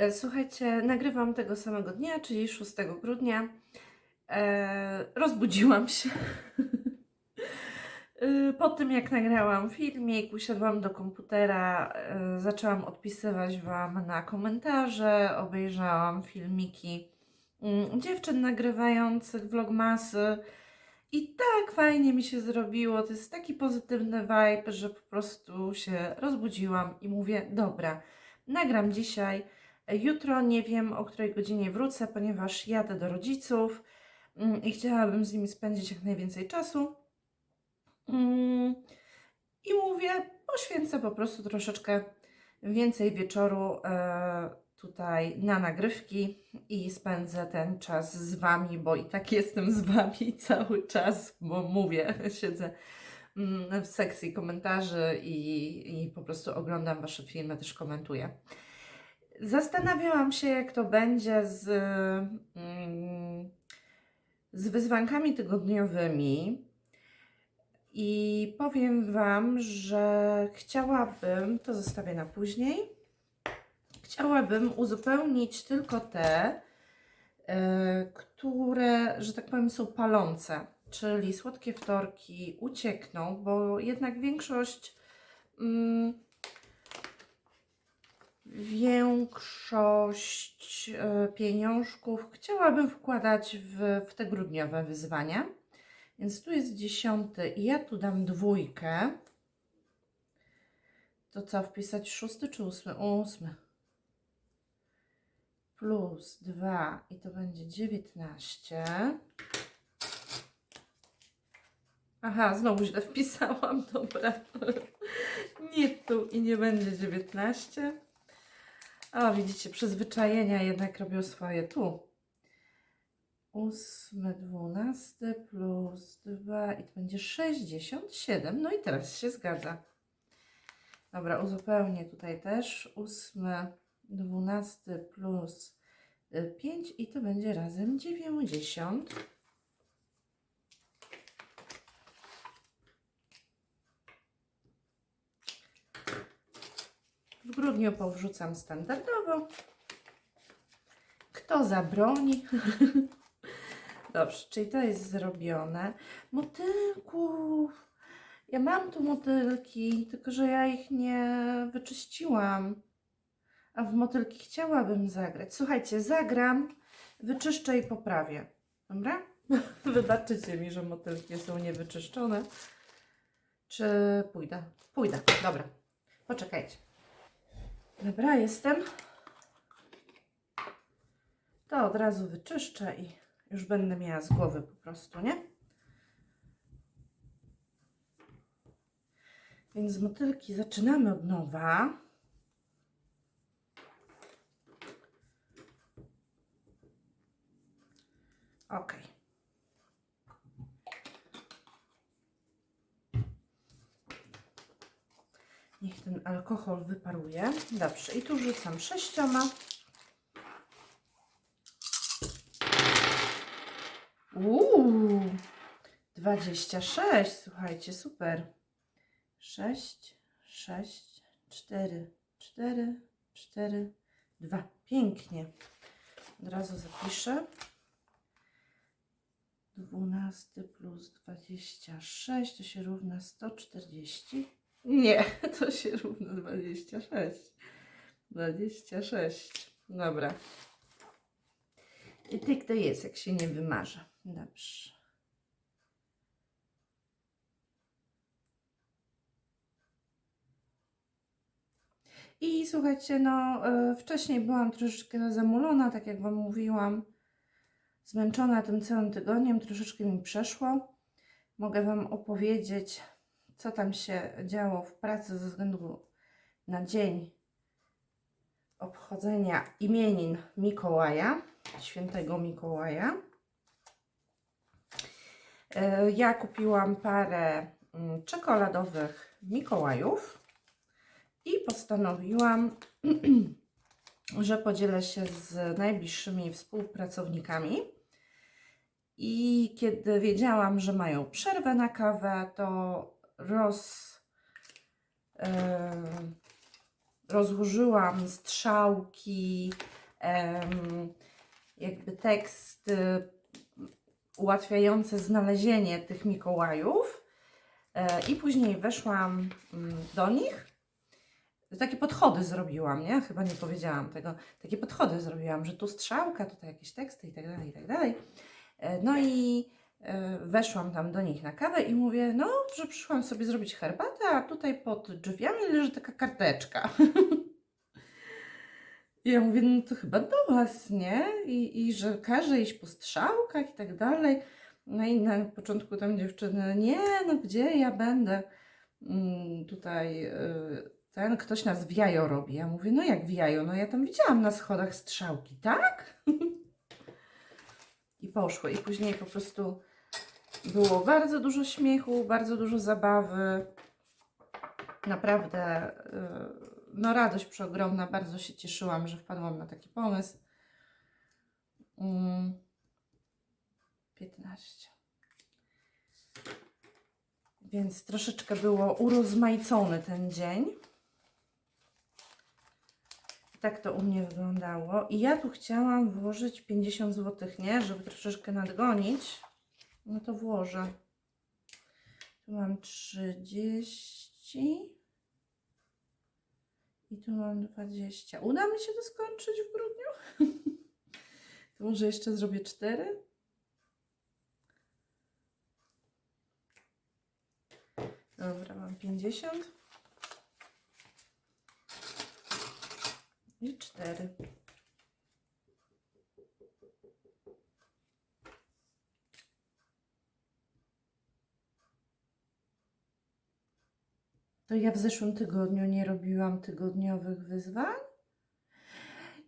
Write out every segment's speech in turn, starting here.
E, Słuchajcie, nagrywam tego samego dnia, czyli 6 grudnia. E, rozbudziłam się. E, Po tym, jak nagrałam filmik, usiadłam do komputera, e, zaczęłam odpisywać Wam na komentarze, obejrzałam filmiki mm, dziewczyn nagrywających vlogmasy i tak fajnie mi się zrobiło. To jest taki pozytywny vibe, że po prostu się rozbudziłam i mówię, dobra, nagram dzisiaj. Jutro nie wiem, o której godzinie wrócę, ponieważ jadę do rodziców mm, i chciałabym z nimi spędzić jak najwięcej czasu. Mm, I mówię, poświęcę po prostu troszeczkę więcej wieczoru e, tutaj na nagrywki i spędzę ten czas z Wami, bo i tak jestem z Wami cały czas, bo mówię, siedzę mm, w sekcji komentarzy i, i po prostu oglądam Wasze filmy, też komentuję. Zastanawiałam się, jak to będzie z, mm, z wyzwankami tygodniowymi. I powiem Wam, że chciałabym, to zostawię na później, chciałabym uzupełnić tylko te, e, które, że tak powiem, są palące, czyli słodkie wtorki uciekną, bo jednak większość. Mm, większość e, pieniążków chciałabym wkładać w, w te grudniowe wyzwania. Więc tu jest dziesiąty i ja tu dam dwójkę. To co, wpisać szósty czy ósmy? Ósmy. Plus dwa i to będzie dziewiętnaście. Aha, znowu źle wpisałam, dobra. Nie tu i nie będzie 19. O, widzicie, przyzwyczajenia jednak robią swoje. Tu. 8, 12 plus 2 i to będzie 67. No i teraz się zgadza. Dobra, uzupełnię tutaj też. 8, 12 plus 5 i to będzie razem 90. W grudniu powrzucam standardowo. Kto zabroni? Dobrze, czyli to jest zrobione. Motylków. Ja mam tu motylki, tylko że ja ich nie wyczyściłam. A w motylki chciałabym zagrać. Słuchajcie, zagram, wyczyszczę i poprawię. Dobra? Wybaczycie mi, że motylki są niewyczyszczone. Czy pójdę? Pójdę. Dobra. Poczekajcie. Dobra, jestem. To od razu wyczyszczę i już będę miała z głowy po prostu, nie? Więc motylki zaczynamy od nowa. Ok. Niech ten alkohol wyparuje. Dobrze, i tu rzucam sześcioma. Uuu, 26, słuchajcie, super. 6, 6, 4, 4, 4, 2. Pięknie. Od razu zapiszę. 12 plus 26 to się równa 140. Nie, to się równa 26. 26. Dobra. I tak to jest, jak się nie wymarza. Dobrze. I słuchajcie, no y, wcześniej byłam troszeczkę zamulona, tak jak Wam mówiłam, zmęczona tym całym tygodniem, troszeczkę mi przeszło. Mogę Wam opowiedzieć, co tam się działo w pracy ze względu na dzień obchodzenia imienin Mikołaja, świętego Mikołaja. E, Ja kupiłam parę mm, czekoladowych Mikołajów i postanowiłam, że podzielę się z najbliższymi współpracownikami. I kiedy wiedziałam, że mają przerwę na kawę, to roz, e, rozłożyłam strzałki, em, jakby teksty ułatwiające znalezienie tych Mikołajów. E, I później weszłam mm, do nich. Takie podchody zrobiłam, nie? Chyba nie powiedziałam tego. Takie podchody zrobiłam, że tu strzałka, tutaj jakieś teksty i tak dalej, i tak dalej. E, No i e, weszłam tam do nich na kawę i mówię, no, że przyszłam sobie zrobić herbatę, a tutaj pod drzwiami leży taka karteczka. I ja mówię, no to chyba do was, nie? I, i że każe iść po strzałkach i tak dalej. No i na początku tam dziewczyny, nie, no gdzie ja będę? Mm, tutaj y, ten, ktoś nas w jajo robi. Ja mówię, no jak w jajo? No ja tam widziałam na schodach strzałki, tak? I poszło. I później po prostu było bardzo dużo śmiechu, bardzo dużo zabawy. Naprawdę, y, no radość przeogromna. Bardzo się cieszyłam, że wpadłam na taki pomysł. Mm, 15. Więc troszeczkę było urozmaicony ten dzień. Tak to u mnie wyglądało. I ja tu chciałam włożyć 50 zł, nie? Żeby troszeczkę nadgonić. No to włożę. Tu mam 30. I tu mam 20. Uda mi się to skończyć w grudniu? to może jeszcze zrobię 4? Dobra, mam 50. I 4. To ja w zeszłym tygodniu nie robiłam tygodniowych wyzwań?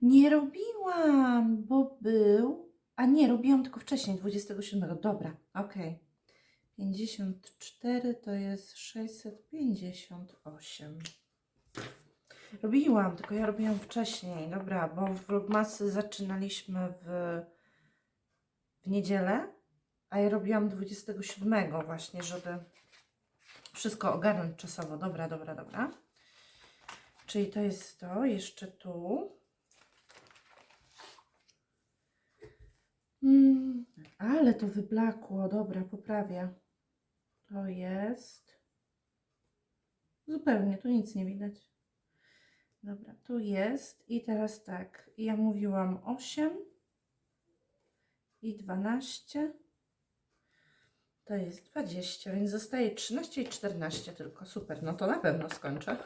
Nie robiłam, bo był. A nie, robiłam tylko wcześniej, 27. Dobra, okej. 54 to jest 658. Robiłam, tylko ja robiłam wcześniej, dobra, bo vlogmasy zaczynaliśmy w, w niedzielę, a ja robiłam 27 właśnie, żeby wszystko ogarnąć czasowo. Dobra, dobra, dobra. Czyli to jest to, jeszcze tu. Mm, ale to wyblakło, dobra, poprawię. To jest. Zupełnie, tu nic nie widać. Dobra, tu jest. I teraz tak, ja mówiłam 8 i 12. To jest 20, więc zostaje 13 i 14 tylko. Super, no to na pewno skończę.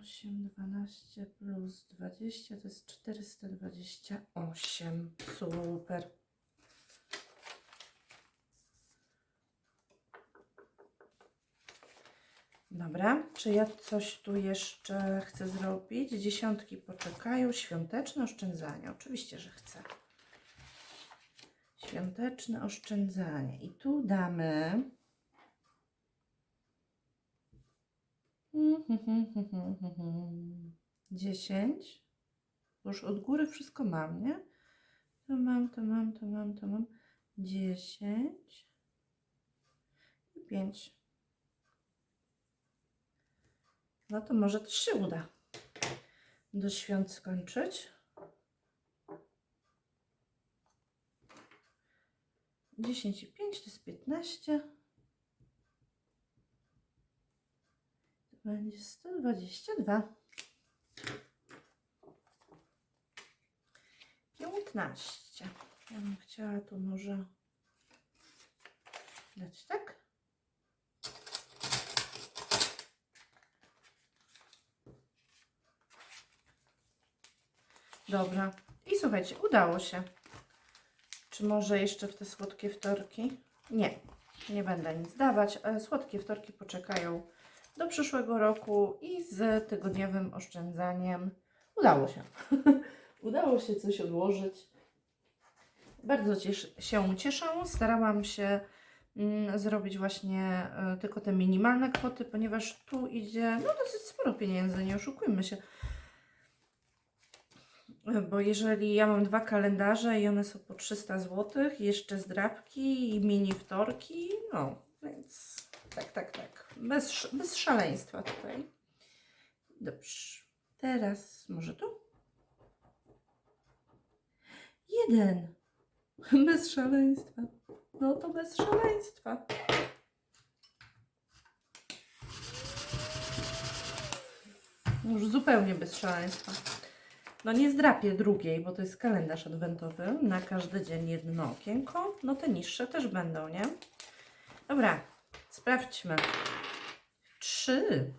Osiem, dwanaście plus dwadzieścia to jest czterysta dwadzieścia osiem. Super. Dobra, czy ja coś tu jeszcze chcę zrobić? Dziesiątki poczekają. Świąteczne oszczędzanie. Oczywiście, że chcę. Świąteczne oszczędzanie. I tu damy. 10. Już od góry wszystko mam, nie? To mam, to mam, to mam, to mam. 10 i 5. No to może to się uda do świąt skończyć. 10 i 5 to jest 15. To będzie 122. 15. Ja bym chciała tu może dać tak. Dobra. I słuchajcie, udało się. Czy może jeszcze w te słodkie wtorki? Nie, nie będę nic dawać. ale Słodkie wtorki poczekają do przyszłego roku i z tygodniowym oszczędzaniem udało się. udało się coś odłożyć. Bardzo ciesz się cieszę. Starałam się mm, zrobić właśnie y, tylko te minimalne kwoty, ponieważ tu idzie no, dosyć sporo pieniędzy, nie oszukujmy się. Bo jeżeli ja mam dwa kalendarze i one są po 300 zł, jeszcze zdrabki i mini wtorki, no Więc tak, tak, tak. Bez, bez szaleństwa tutaj. Dobrze. Teraz może tu? Jeden. Bez szaleństwa. No to bez szaleństwa. Już zupełnie bez szaleństwa. No nie zdrapię drugiej, bo to jest kalendarz adwentowy. Na każdy dzień jedno okienko. No te niższe też będą, nie? Dobra, sprawdźmy. Trzy.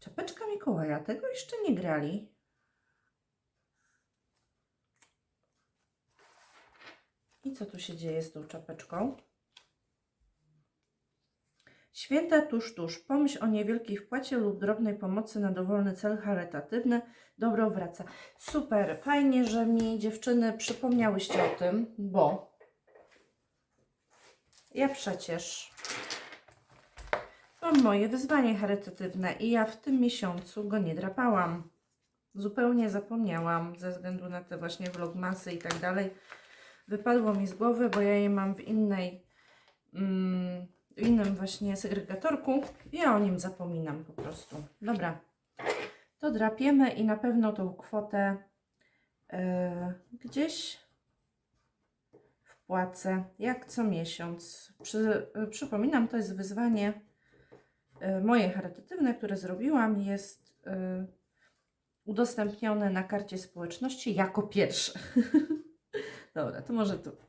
Czapeczka Mikołaja. Tego jeszcze nie grali. I co tu się dzieje z tą czapeczką? Święta tuż, tuż. Pomyśl o niewielkiej wpłacie lub drobnej pomocy na dowolny cel charytatywny. Dobro wraca. Super, fajnie, że mi dziewczyny przypomniałyście o tym, bo ja przecież mam moje wyzwanie charytatywne i ja w tym miesiącu go nie drapałam. Zupełnie zapomniałam ze względu na te właśnie vlogmasy i tak dalej. Wypadło mi z głowy, bo ja je mam w innej, mm, innym właśnie segregatorku. Ja o nim zapominam po prostu. Dobra, to drapiemy i na pewno tą kwotę e, gdzieś wpłacę, jak co miesiąc. Przy, przypominam, to jest wyzwanie e, moje charytatywne, które zrobiłam, jest e, udostępnione na karcie społeczności jako pierwsze. Dobra, to może tu.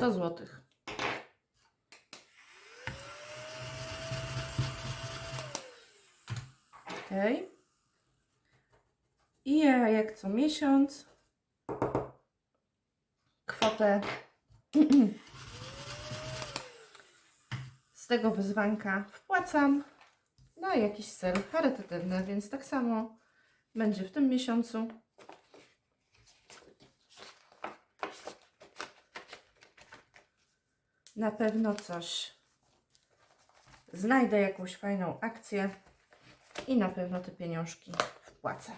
Sto złotych. Okej. I ja jak co miesiąc kwotę z tego wyzwanka wpłacam na jakiś cel charytatywny, więc tak samo będzie w tym miesiącu. Na pewno coś znajdę, jakąś fajną akcję i na pewno te pieniążki wpłacę.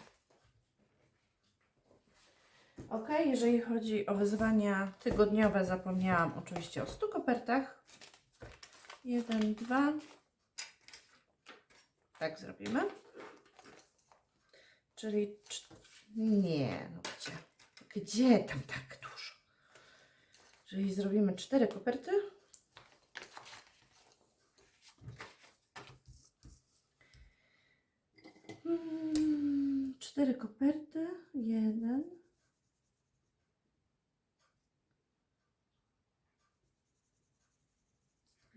Ok, jeżeli chodzi o wyzwania tygodniowe, zapomniałam oczywiście o 100 kopertach. Jeden, dwa. Tak zrobimy. Czyli. cz- Nie, no gdzie? Gdzie tam tak? Czyli zrobimy cztery koperty. Mm, Cztery koperty. Jeden.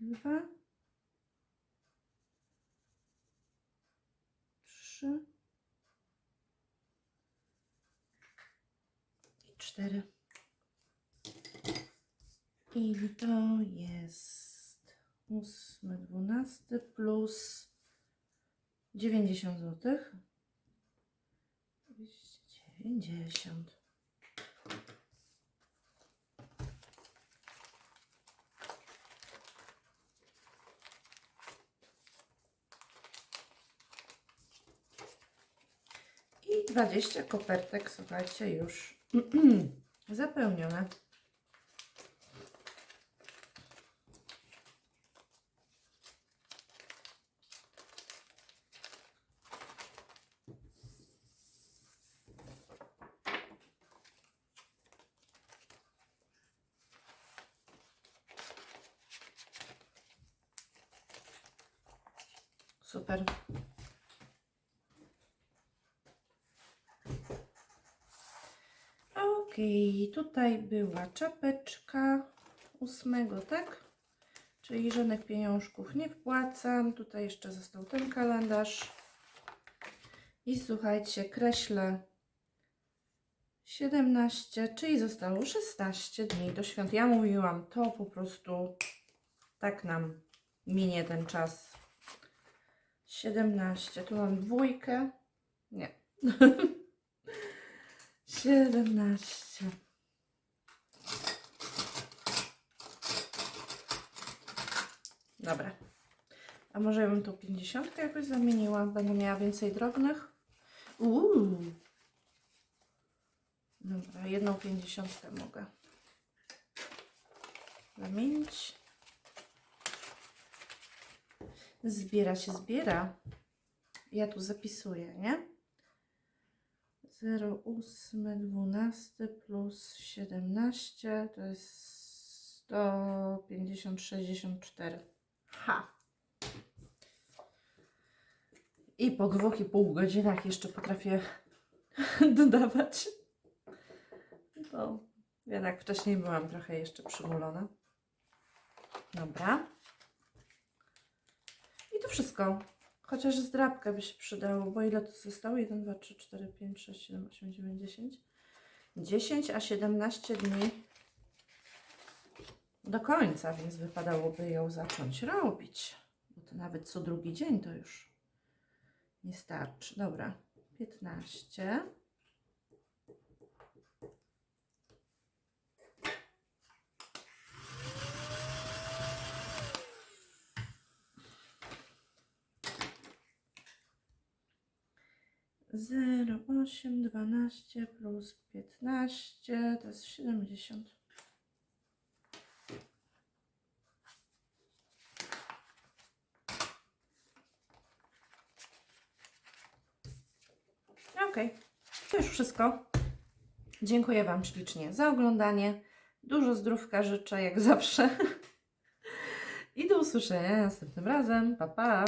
Dwa. Trzy. I cztery. I to jest ósmy, dwunasty plus 90 zł. 290. I 20 kopertek, słuchajcie, już zapełnione. Super. Okej, tutaj była czapeczka ósmego, tak? Czyli żadnych pieniążków nie wpłacam. Tutaj jeszcze został ten kalendarz. I słuchajcie, kreślę 17, czyli zostało 16 dni do świąt. Ja mówiłam, to po prostu tak nam minie ten czas. 17, tu mam dwójkę. Nie. 17. Dobra. A może ja bym tą 50 jakoś zamieniła? Będę miała więcej drobnych? Uuu. Dobra, jedną 50 mogę zamienić. Zbiera się, zbiera. Ja tu zapisuję, nie? 0, 8, 12 plus 17 to jest 150, 64. Ha! I po dwóch i pół godzinach jeszcze potrafię dodawać. To jednak wcześniej byłam trochę jeszcze przymulona. Dobra. To wszystko. Chociaż zdrabka by się przydało, bo ile to zostało? 1, 2, 3, 4, 5, 6, 7, 8, 9, 10. 10, a 17 dni do końca, więc wypadałoby ją zacząć robić. Bo to nawet co drugi dzień to już nie starczy. Dobra, 15. Zero, osiem, dwanaście plus piętnaście to jest siedemdziesiąt. Okej, to już wszystko. Dziękuję Wam ślicznie za oglądanie. Dużo zdrówka życzę, jak zawsze. I do usłyszenia następnym razem. Pa, pa!